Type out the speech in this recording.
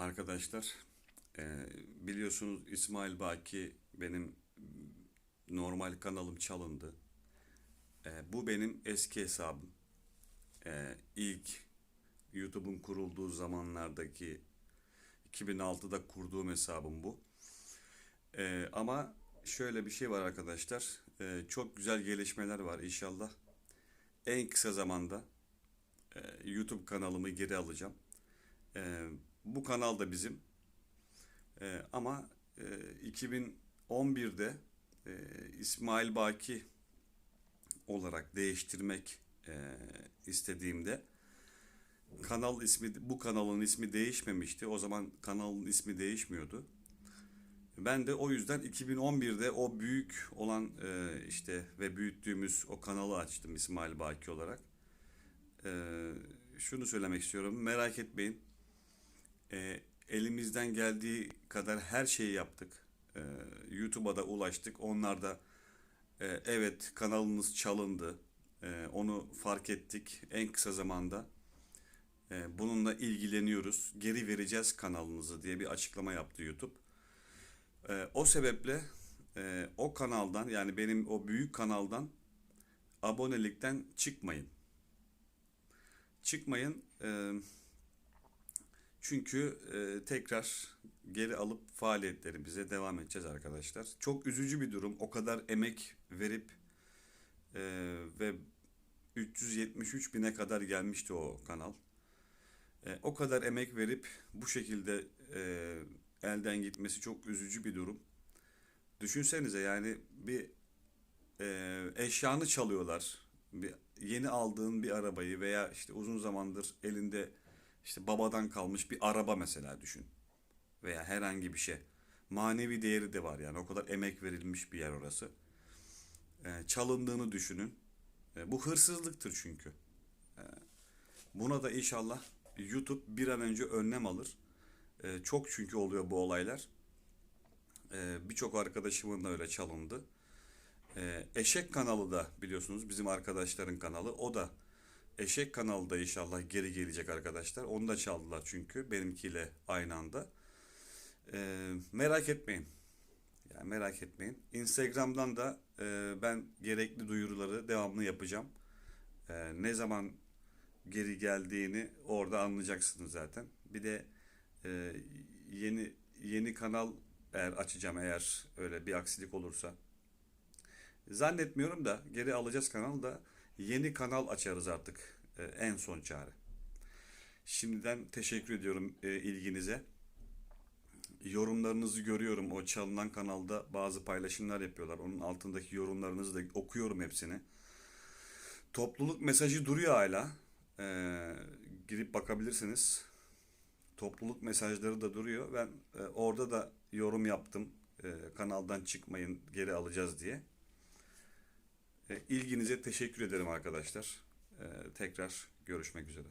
Arkadaşlar e, biliyorsunuz İsmail Baki benim normal kanalım çalındı. E, bu benim eski hesabım. E, ilk YouTube'un kurulduğu zamanlardaki 2006'da kurduğum hesabım bu. E, ama şöyle bir şey var arkadaşlar. Çok güzel gelişmeler var inşallah. En kısa zamanda YouTube kanalımı geri alacağım. E, bu kanal da bizim. E, ama e, 2011'de e, İsmail Baki olarak değiştirmek e, istediğimde kanal ismi bu kanalın ismi değişmemişti. O zaman kanalın ismi değişmiyordu. Ben de o yüzden 2011'de o büyük olan e, işte ve büyüttüğümüz o kanalı açtım İsmail Baki olarak. E, şunu söylemek istiyorum. Merak etmeyin. E, elimizden geldiği kadar her şeyi yaptık. E, YouTube'a da ulaştık. Onlar da e, evet kanalınız çalındı. E, onu fark ettik en kısa zamanda. E, bununla ilgileniyoruz. Geri vereceğiz kanalınızı diye bir açıklama yaptı YouTube. E, o sebeple e, o kanaldan yani benim o büyük kanaldan abonelikten çıkmayın. Çıkmayın. E, çünkü e, tekrar geri alıp faaliyetlerimize devam edeceğiz arkadaşlar. Çok üzücü bir durum. O kadar emek verip e, ve 373 bine kadar gelmişti o kanal. E, o kadar emek verip bu şekilde e, elden gitmesi çok üzücü bir durum. Düşünsenize yani bir e, eşyanı çalıyorlar. Bir, yeni aldığın bir arabayı veya işte uzun zamandır elinde işte babadan kalmış bir araba mesela düşün. Veya herhangi bir şey. Manevi değeri de var yani o kadar emek verilmiş bir yer orası. E, çalındığını düşünün. E, bu hırsızlıktır çünkü. E, buna da inşallah YouTube bir an önce önlem alır. E, çok çünkü oluyor bu olaylar. E, Birçok arkadaşımın da öyle çalındı. E, Eşek kanalı da biliyorsunuz bizim arkadaşların kanalı. O da Eşek kanalı da inşallah geri gelecek arkadaşlar. Onu da çaldılar çünkü benimkiyle aynı anda. E, merak etmeyin. Yani merak etmeyin. Instagram'dan da e, ben gerekli duyuruları devamlı yapacağım. E, ne zaman geri geldiğini orada anlayacaksınız zaten. Bir de e, yeni yeni kanal eğer açacağım eğer öyle bir aksilik olursa. Zannetmiyorum da geri alacağız kanalı da yeni kanal açarız artık e, en son çare. Şimdiden teşekkür ediyorum e, ilginize. Yorumlarınızı görüyorum. O çalınan kanalda bazı paylaşımlar yapıyorlar. Onun altındaki yorumlarınızı da okuyorum hepsini. Topluluk mesajı duruyor hala. Ee, girip bakabilirsiniz. Topluluk mesajları da duruyor. Ben e, orada da yorum yaptım. E, kanaldan çıkmayın geri alacağız diye. E, ilginize teşekkür ederim arkadaşlar. E, tekrar görüşmek üzere.